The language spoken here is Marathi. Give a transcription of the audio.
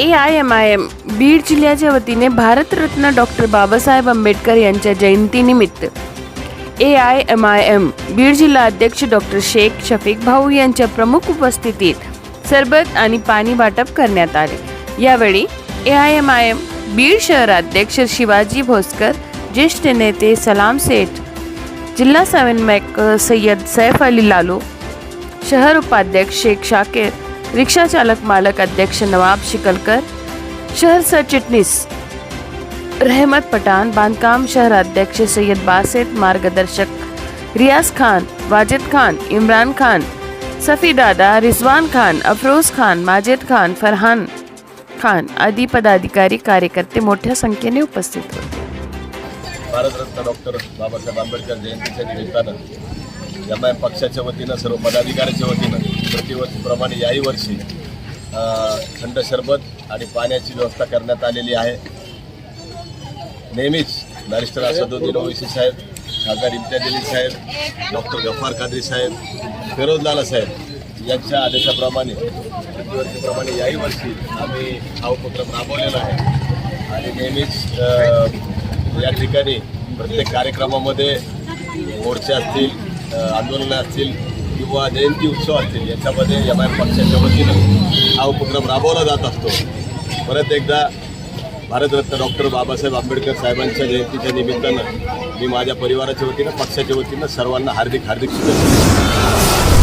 A I M I M Beed जिल्ह्याच्या वतीने भारतरत्न डॉक्टर बाबासाहेब आंबेडकर यांच्या जयंतीनिमित्त A I M I M Beed जिल्हा अध्यक्ष डॉक्टर शेख शफीक भाऊ यांच्या प्रमुख उपस्थितीत सरबत आणि पाणी वाटप करण्यात आले. यावेळी A I M I M Beed शहराध्यक्ष शिवाजी भोसकर ज्येष्ठ नेते सलाम सेठ जिल्हा समन्वयक सय्यद सैफ अली लालू शहर उपाध्यक्ष शेख शाकीर रिक्षा चालक मालक अध्यक्ष नवाब शिकलकर शहर सरचिटणीस रहमत पठाण बांधकाम शहर अध्यक्ष सय्यद बासेत मार्गदर्शक रियाज खान वाजिद खान इम्रान खान सफी दादा रिजवान खान अफरोज खान माजिद खान फरहान खान आदी पदाधिकारी कार्यकर्ते मोठ्या संख्येने उपस्थित होते. भारतरत्न डॉक्टर बाबासाहेब आंबेडकर जयंतीच्या निमित्तानं एम आय पक्षाच्या वतीनं सर्व पदाधिकाऱ्याच्या वतीनं प्रतिवर्षीप्रमाणे याही वर्षी थंड सरबत आणि पाण्याची व्यवस्था करण्यात आलेली आहे. नेहमीच बॅरिस्टर असदुद्दीन ओवैसी साहेब खासदार इम्तियाज अली साहेब डॉक्टर गफ्फार कादरी साहेब फिरोज लाला साहेब यांच्या आदेशाप्रमाणे प्रतिवर्षीप्रमाणे याही वर्षी आम्ही हा उपक्रम राबवलेला आहे. आणि नेहमीच या ठिकाणी प्रत्येक कार्यक्रमामध्ये मोर्चे असतील आंदोलनं असतील किंवा जयंती उत्सव असतील याच्यामध्ये एम आय पक्षाच्या वतीनं हा उपक्रम राबवला जात असतो. परत एकदा भारतरत्न डॉक्टर बाबासाहेब आंबेडकर साहेबांच्या जयंतीच्या निमित्तानं मी माझ्या परिवाराच्या वतीनं पक्षाच्या वतीनं सर्वांना हार्दिक हार्दिक शुभेच्छा